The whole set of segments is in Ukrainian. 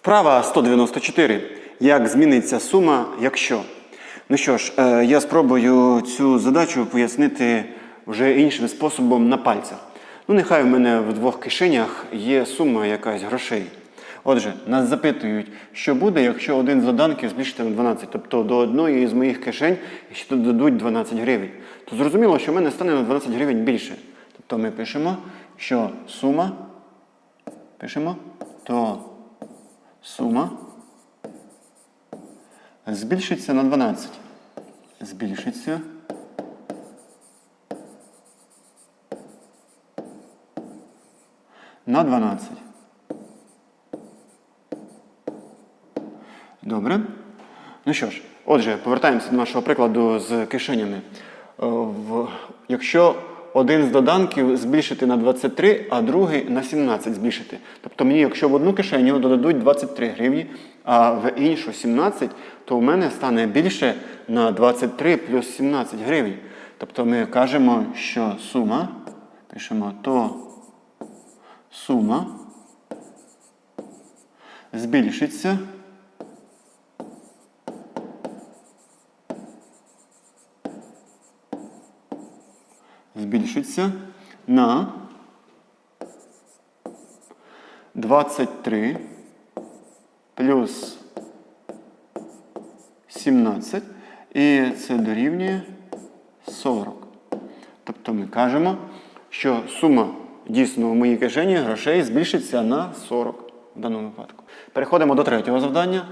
Вправа 194. Як зміниться сума, якщо. Ну що ж, е, я спробую цю задачу пояснити вже іншим способом на пальцях. Ну, нехай у мене в двох кишенях є сума якась грошей. Отже, нас запитують, що буде, якщо один з доданків збільшити на 12, тобто до одної з моїх кишень ще додадуть 12 гривень. То зрозуміло, що в мене стане на 12 гривень більше. Тобто ми пишемо, що сума, пишемо, то сума збільшиться на 12. Збільшиться. На 12. Добре. Ну що ж, отже, повертаємося до нашого прикладу з кишенями. Е, якщо один з доданків збільшити на 23, а другий на 17 збільшити. Тобто мені, якщо в одну кишеню додадуть 23 гривні, а в іншу 17, то у мене стане більше на 23 плюс 17 гривень. Тобто ми кажемо, що сума, пишемо то сума збільшиться. Збільшиться на 23 плюс 17, і це дорівнює 40. Тобто ми кажемо, що сума дійсно в моїй кишені грошей збільшиться на 40 в даному випадку. Переходимо до третього завдання.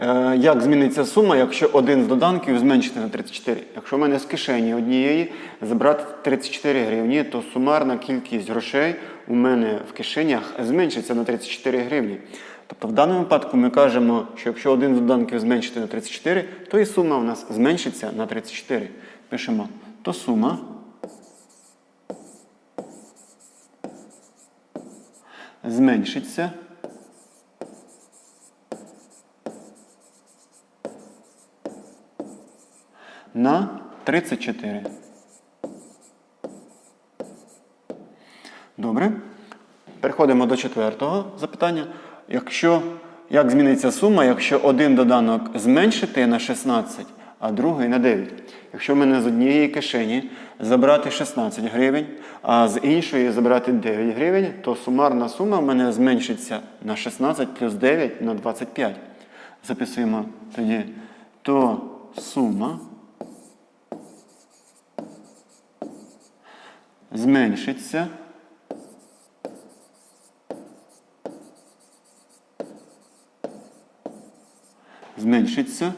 Е, Як зміниться сума, якщо один з доданків зменшити на 34? Якщо в мене з кишені однієї забрати 34 гривні, то сумарна кількість грошей у мене в кишенях зменшиться на 34 гривні. Тобто в даному випадку ми кажемо, що якщо один з доданків зменшити на 34, то і сума у нас зменшиться на 34. Пишемо, то сума зменшиться на 34. Добре. Переходимо до четвертого запитання. Якщо, як зміниться сума, якщо один доданок зменшити на 16, а другий на 9? Якщо в мене з однієї кишені забрати 16 гривень, а з іншої забрати 9 гривень, то сумарна сума в мене зменшиться на 16 плюс 9 на 25. Записуємо тоді то сума зменшиться зменшиться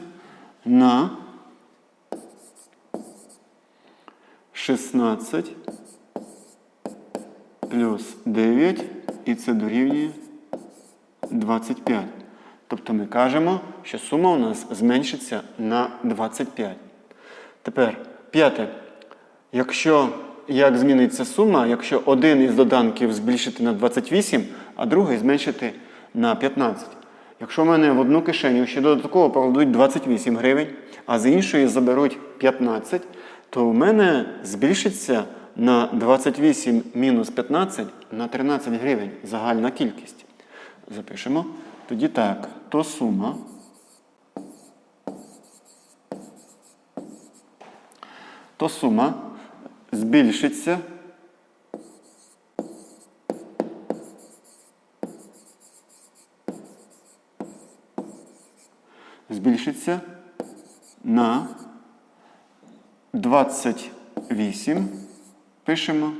на 16 плюс 9, і це дорівнює 25. Тобто ми кажемо, що сума у нас зменшиться на 25. Тепер п'яте. Якщо як зміниться сума, якщо один із доданків збільшити на 28, а другий зменшити на 15. Якщо в мене в одну кишеню ще додатково покладуть 28 гривень, а з іншої заберуть 15, то в мене збільшиться на 28 мінус 15 на 13 гривень загальна кількість. Запишемо. Тоді так, то сума. То сума збільшиться збільшиться на 28, пишемо,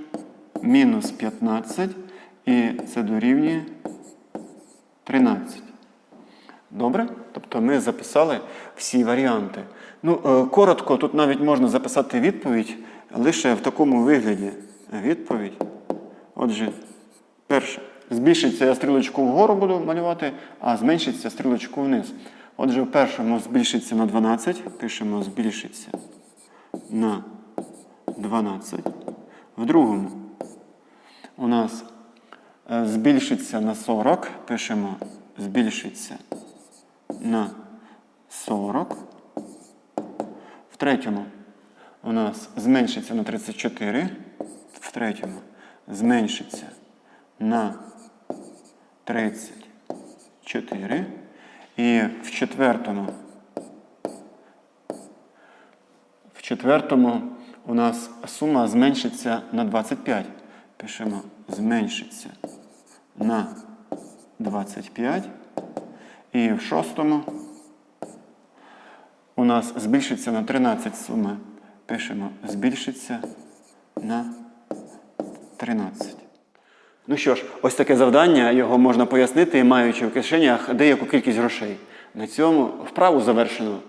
мінус 15, і це дорівнює 13. Добре? Тобто ми записали всі варіанти. Ну, е, коротко, тут навіть можна записати відповідь лише в такому вигляді. Відповідь. Отже, перше. Збільшиться я стрілочку вгору буду малювати, а зменшиться стрілочку вниз. Отже, в першому збільшиться на 12. Пишемо збільшиться на 12. В другому у нас е, збільшиться на 40. Пишемо збільшиться на 40. В третьому у нас зменшиться на 34. В третьому зменшиться на 34. І в четвертому. В четвертому у нас сума зменшиться на 25. Пишемо зменшиться на 25. І в шостому у нас збільшиться на 13 суми. Пишемо збільшиться на 13. Ну що ж, ось таке завдання, його можна пояснити, маючи в кишенях деяку кількість грошей. На цьому вправу завершено.